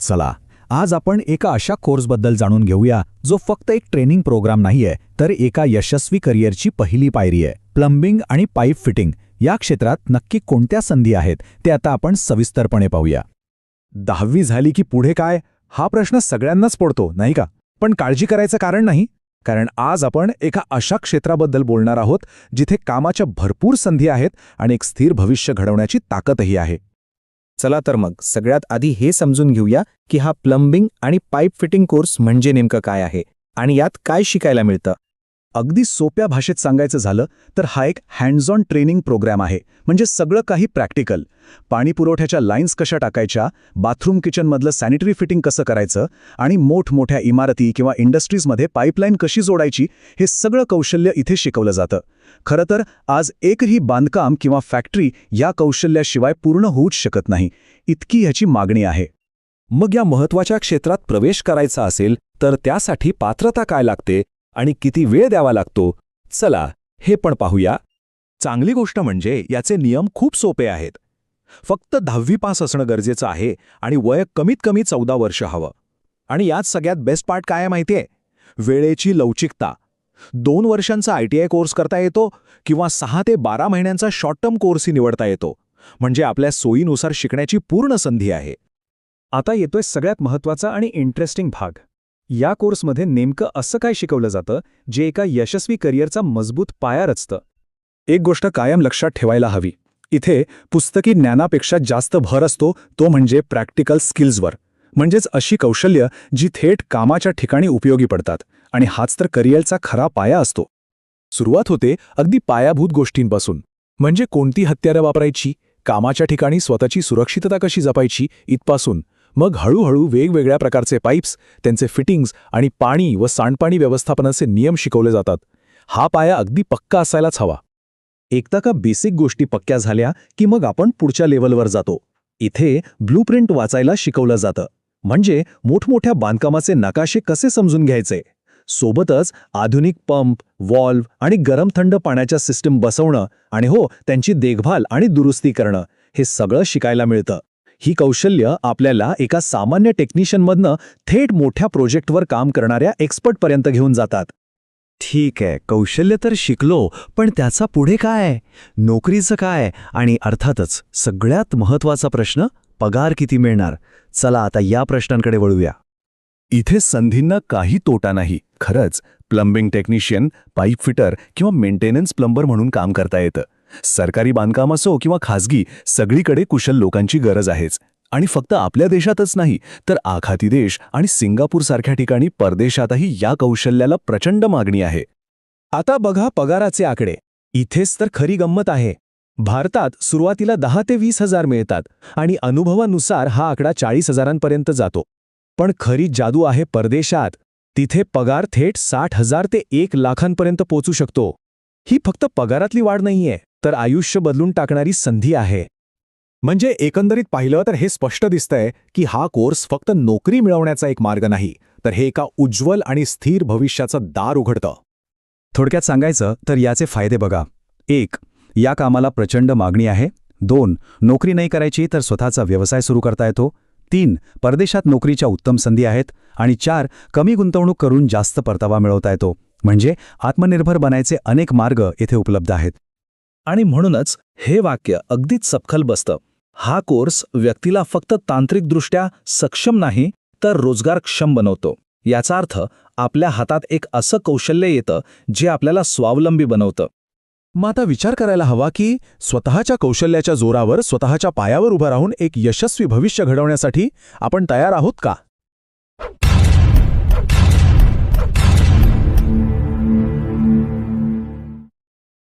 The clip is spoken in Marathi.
चला आज आपण एका अशा कोर्सबद्दल जाणून घेऊया जो फक्त एक ट्रेनिंग प्रोग्राम नाहीये तर एका यशस्वी करिअरची पहिली पायरी आहे. प्लंबिंग आणि पाईप फिटिंग या क्षेत्रात नक्की कोणत्या संधी आहेत ते आता आपण सविस्तरपणे पाहूया. दहावी झाली की पुढे काय? हा प्रश्न सगळ्यांनाच पडतो नाही का? पण काळजी करायचं कारण नाही? कारण आज आपण एका अशा क्षेत्राबद्दल बोलणार आहोत जिथे कामाच्या भरपूर संधी आहेत आणि एक स्थिर भविष्य घडवण्याची ताकदही आहे. चला तर मग सगळ्यात आधी हे समजून घेऊया की हा प्लंबिंग आणि पाईप फिटिंग कोर्स म्हणजे नेमकं काय आहे आणि यात काय शिकायला मिळतं. अगदी सोप्या भाषेत सांगायचं झालं तर हा एक हँड्स ऑन ट्रेनिंग प्रोग्राम आहे. म्हणजे सगळं काही प्रॅक्टिकल पाणी पुरवठ्याच्या लाईन्स कशा टाकायच्या बाथरूम किचनमधलं सॅनिटरी फिटिंग कसं करायचं आणि मोठमोठ्या इमारती किंवा इंडस्ट्रीजमध्ये पाईपलाईन कशी जोडायची हे सगळं कौशल्य इथे शिकवलं जातं. खरं तर आज एकही बांधकाम किंवा फॅक्टरी या कौशल्याशिवाय पूर्ण होऊच शकत नाही. इतकी ह्याची मागणी आहे. मग या महत्त्वाच्या क्षेत्रात प्रवेश करायचा असेल तर त्यासाठी पात्रता काय लागते? आणि किती वेळ द्यावा लागतो? चला हे पण पाहूया. चांगली गोष्ट म्हणजे याचे नियम खूप सोपे आहेत. फक्त दहावी पास असणं गरजेचं आहे आणि वय कमीत कमी चौदा वर्ष हवं. आणि यात सगळ्यात बेस्ट पार्ट काय माहितीये? वेळेची लवचिकता. दोन वर्षांचा आय टी आय कोर्स करता येतो किंवा सहा ते बारा महिन्यांचा शॉर्ट टर्म कोर्सही निवडता येतो. म्हणजे आपल्या सोयीनुसार शिकण्याची पूर्ण संधी आहे. आता येतोय सगळ्यात महत्त्वाचा आणि इंटरेस्टिंग भाग. या कोर्समध्ये नेमकं असं काय शिकवलं जातं जे एका यशस्वी करिअरचा मजबूत पाया रचतं? एक गोष्ट कायम लक्षात ठेवायला हवी. इथे पुस्तकी ज्ञानापेक्षा जास्त भर असतो तो म्हणजे प्रॅक्टिकल स्किल्सवर. म्हणजेच अशी कौशल्य जी थेट कामाच्या ठिकाणी उपयोगी पडतात आणि हाच तर करिअरचा खरा पाया असतो. सुरुवात होते अगदी पायाभूत गोष्टींपासून. म्हणजे कोणती हत्यारं वापरायची कामाच्या ठिकाणी स्वतःची सुरक्षितता कशी जपायची इथपासून. मग हळूहळू वेगवेगळ्या प्रकारचे पाईप्स त्यांचे फिटिंग्स आणि पाणी व सांडपाणी व्यवस्थापनाचे नियम शिकवले जातात. हा पाया अगदी पक्का असायलाच हवा. एकदा का बेसिक गोष्टी पक्क्या झाल्या की मग आपण पुढच्या लेवलवर जातो. इथे ब्लूप्रिंट वाचायला शिकवलं जातं. म्हणजे मोठमोठ्या बांधकामाचे नकाशे कसे समजून घ्यायचे? सोबतच आधुनिक पंप वॉल्व आणि गरम थंड पाण्याच्या सिस्टीम बसवणं आणि हो त्यांची देखभाल आणि दुरुस्ती करणं हे सगळं शिकायला मिळतं. ही कौशल्य आपल्याला एका सामान्य टेक्निशियनमधनं थेट मोठ्या प्रोजेक्टवर काम करणाऱ्या एक्सपर्टपर्यंत घेऊन जातात. ठीक आहे कौशल्य तर शिकलो पण त्याचा पुढे काय? नोकरीचं काय? आणि अर्थातच सगळ्यात महत्त्वाचा प्रश्न पगार किती मिळणार? चला आता या प्रश्नांकडे वळूया. इथे संधींना काही तोटा नाही खरंच. प्लंबिंग टेक्निशियन पाईप फिटर किंवा मेंटेनन्स प्लंबर म्हणून काम करता येतं. सरकारी बांधकाम असो किंवा खाजगी सगळीकडे कुशल लोकांची गरज आहेच. आणि फक्त आपल्या देशातच नाही तर आखाती देश आणि सिंगापूरसारख्या ठिकाणी परदेशातही या कौशल्याला प्रचंड मागणी आहे. आता बघा पगाराचे आकडे. इथेच तर खरी गंमत आहे. भारतात सुरुवातीला दहा ते वीस हजार मिळतात आणि अनुभवानुसार हा आकडा चाळीस हजारांपर्यंत जातो. पण खरी जादू आहे परदेशात. तिथे पगार थेट साठ हजार ते एक लाखांपर्यंत पोचू शकतो. ही फक्त पगारातली वाढ नाहीये. तर आयुष्य बदलून टाकणारी संधी आहे. म्हणजे एकंदरीत पाहिलं तर हे स्पष्ट दिसतंय की हा कोर्स फक्त नोकरी मिळवण्याचा एक मार्ग नाही तर हे एका उज्ज्वल आणि स्थिर भविष्याचं दार उघडतं. थोडक्यात सांगायचं तर याचे फायदे बघा. एक या कामाला प्रचंड मागणी आहे. दोन नोकरी नाही करायची तर स्वतःचा व्यवसाय सुरू करता येतो. तीन परदेशात नोकरीच्या उत्तम संधी आहेत. आणि चार कमी गुंतवणूक करून जास्त परतावा मिळवता येतो. म्हणजे आत्मनिर्भर बनायचे अनेक मार्ग येथे उपलब्ध आहेत. आणि म्हणूनच हे वाक्य अगदीच सपखल बसतं. हा कोर्स व्यक्तीला फक्त तांत्रिकदृष्ट्या सक्षम नाही तर रोजगारक्षम बनवतो. याचा अर्थ आपल्या हातात एक असं कौशल्य येतं जे आपल्याला स्वावलंबी बनवतं. मग आता विचार करायला हवा की स्वतःच्या कौशल्याच्या जोरावर स्वतःच्या पायावर उभं राहून एक यशस्वी भविष्य घडवण्यासाठी आपण तयार आहोत का?